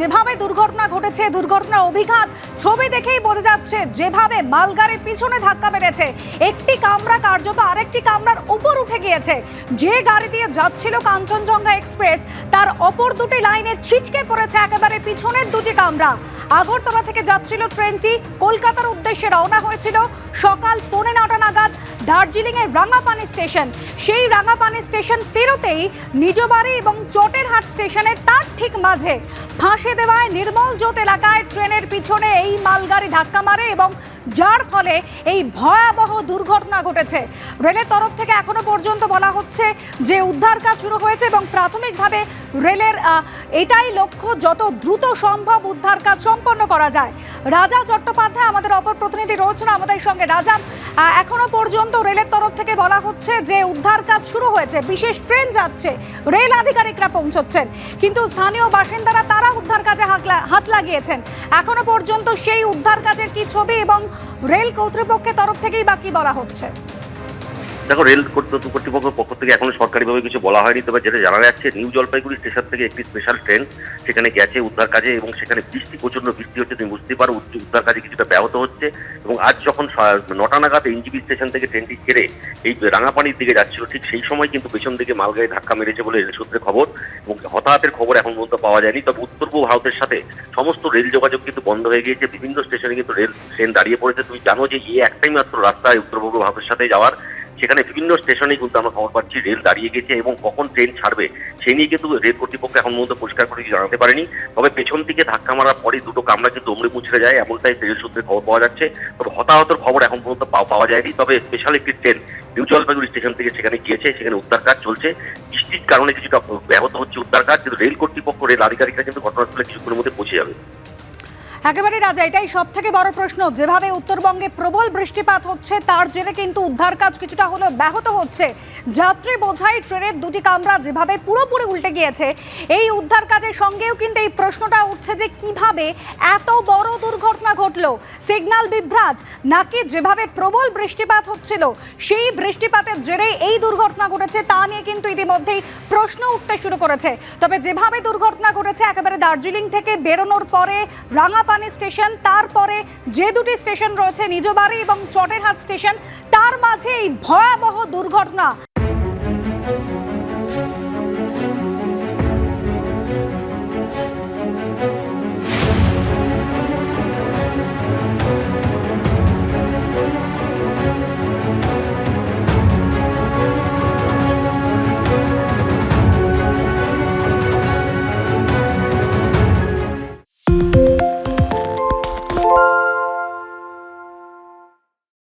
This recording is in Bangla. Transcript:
যেভাবে দুর্ঘটনা ঘটেছে দুর্ঘটনার অভিঘাত, ছবি দেখেই বোঝা যাচ্ছে যেভাবে মালগাড়ির পিছনে ধাক্কা মেরেছে। একটি কামরা কার্যত আরেকটি কামরার উপর উঠে গিয়েছে। যে গাড়ি দিয়ে যাচ্ছিল কাঞ্চনজঙ্ঘা এক্সপ্রেস, তার অপর দুটি লাইনে ছিটকে পড়েছে একেবারে পিছনের দুটি কামরা। আগরতলা থেকে যাচ্ছিল ট্রেনটি, কলকাতার উদ্দেশ্যে রওনা হয়েছিল সকাল পৌনে নটা নাগাদ। দার্জিলিং এর রাঙাপানি স্টেশন। সেই রাঙাপানি স্টেশন পেরোতেই নিজ বাড়ি এবং চটেরহাট স্টেশনের তার ঠিক মাঝে ফাঁসে দেওয়ায় নির্মল জোত এলাকায় ট্রেনের পিছনে এই মালগাড়ি ধাক্কা মারে এবং যার ফলে এই ভয়াবহ দুর্ঘটনা ঘটেছে। রেলের তরফ থেকে এখনও পর্যন্ত বলা হচ্ছে যে উদ্ধার কাজ শুরু হয়েছে এবং প্রাথমিকভাবে রেলের এটাই লক্ষ্য যত দ্রুত সম্ভব উদ্ধার কাজ সম্পন্ন করা যায়। রাজা চট্টোপাধ্যায় আমাদের অপর প্রতিনিধি রয়েছেন, আমাদের সঙ্গে রাজা এখনও পর্যন্ত রেলের তরফ থেকে বলা হচ্ছে যে উদ্ধার কাজ শুরু হয়েছে, বিশেষ ট্রেন যাচ্ছে, রেল আধিকারিকরা পৌঁছচ্ছেন, কিন্তু স্থানীয় বাসিন্দারা তারা উদ্ধার কাজে হাত লাগিয়েছেন। এখনও পর্যন্ত সেই উদ্ধার কাজের কি ছবি এবং রেল কর্তৃপক্ষের তরফ থেকেই বাকি বলা হচ্ছে। দেখো, রেল কর্তৃ- কর্তৃপক্ষের পক্ষ থেকে এখনও সরকারিভাবে কিছু বলা হয়নি, তবে যেটা জানা যাচ্ছে, নিউ জলপাইগুড়ি স্টেশন থেকে একটি স্পেশাল ট্রেন সেখানে গেছে উদ্ধার কাজে এবং সেখানে বৃষ্টি প্রচণ্ড বৃষ্টি হচ্ছে, তুমি বুঝতে পারো উদ্ধার কাজে কিছুটা ব্যাহত হচ্ছে এবং আজ যখন নটা নাগাদ এনজিবি স্টেশন থেকে ট্রেনটি ছেড়ে এই রাঙাপানির দিকে যাচ্ছিল, ঠিক সেই সময় কিন্তু পেছন দিকে মালগাড়ি ধাক্কা মেরেছে বলে রেল সূত্রে খবর এবং হতাহতের খবর এখন পর্যন্ত পাওয়া যায়নি, তবে উত্তর পূর্ব ভারতের সাথে সমস্ত রেল যোগাযোগ কিন্তু বন্ধ হয়ে গিয়েছে, বিভিন্ন স্টেশনে কিন্তু রেল ট্রেন দাঁড়িয়ে পড়েছে, তুমি জানো যে এই একটাই মাত্র রাস্তায় উত্তর পূর্ব ভারতের সাথে যাওয়ার সেখানে বিভিন্ন স্টেশনে কিন্তু আমরা খবর পাচ্ছি, রেল দাঁড়িয়ে গেছে এবং কখন ট্রেন ছাড়বে সেই নিয়ে কিন্তু রেল কর্তৃপক্ষ এখন পর্যন্ত পরিষ্কার করে জানাতে পারেনি। তবে পেছন থেকে ধাক্কা মারার পরে দুটো কামরা কিন্তু উমড়ে মুচড়ে যায়, এমনটাই রেল সূত্রে খবর পাওয়া যাচ্ছে। তবে হতাহতর খবর এখন পর্যন্ত পাওয়া যায়নি। তবে স্পেশাল একটি ট্রেন নিউ জলপাইগুড়ি স্টেশন থেকে সেখানে গিয়েছে, সেখানে উদ্ধার কাজ চলছে। বৃষ্টির কারণে কিছুটা ব্যাহত হচ্ছে উদ্ধার কাজ, কিন্তু রেল কর্তৃপক্ষ, রেল আধিকারিকরা কিন্তু ঘটনাস্থলে কিছুক্ষণের মধ্যে পৌঁছে যাবে। একেবারে রাজা, এটাই সব থেকে বড় প্রশ্ন। যেভাবে উত্তরবঙ্গে প্রবল বৃষ্টিপাত হচ্ছে, তার জেরে কিন্তু উদ্ধার কাজ কিছুটা হলেও ব্যাহত হচ্ছে। যাত্রী বোঝাই ট্রেনের দুটি কামরা যেভাবে পুরোপুরি উল্টে গিয়েছে, এই উদ্ধার কাজের সঙ্গেও কিন্তু এই প্রশ্নটা উঠছে যে কীভাবে এত বড় দুর্ঘটনা ঘটলো। সিগন্যাল বিভ্রাট, নাকি যেভাবে প্রবল বৃষ্টিপাত হচ্ছিল, সেই বৃষ্টিপাতের জেরে এই দুর্ঘটনা ঘটেছে, তা নিয়ে কিন্তু ইতিমধ্যেই প্রশ্ন উঠতে শুরু করেছে। তবে যেভাবে দুর্ঘটনা ঘটেছে, একেবারে দার্জিলিং থেকে বেরোনোর পরে রাঙাপানি স্টেশন, তারপরে যে দুটি স্টেশন রয়েছে নিজবাড়ি এবং চটেরহাট স্টেশন, তার মাঝে এই ভয়াবহ দুর্ঘটনা।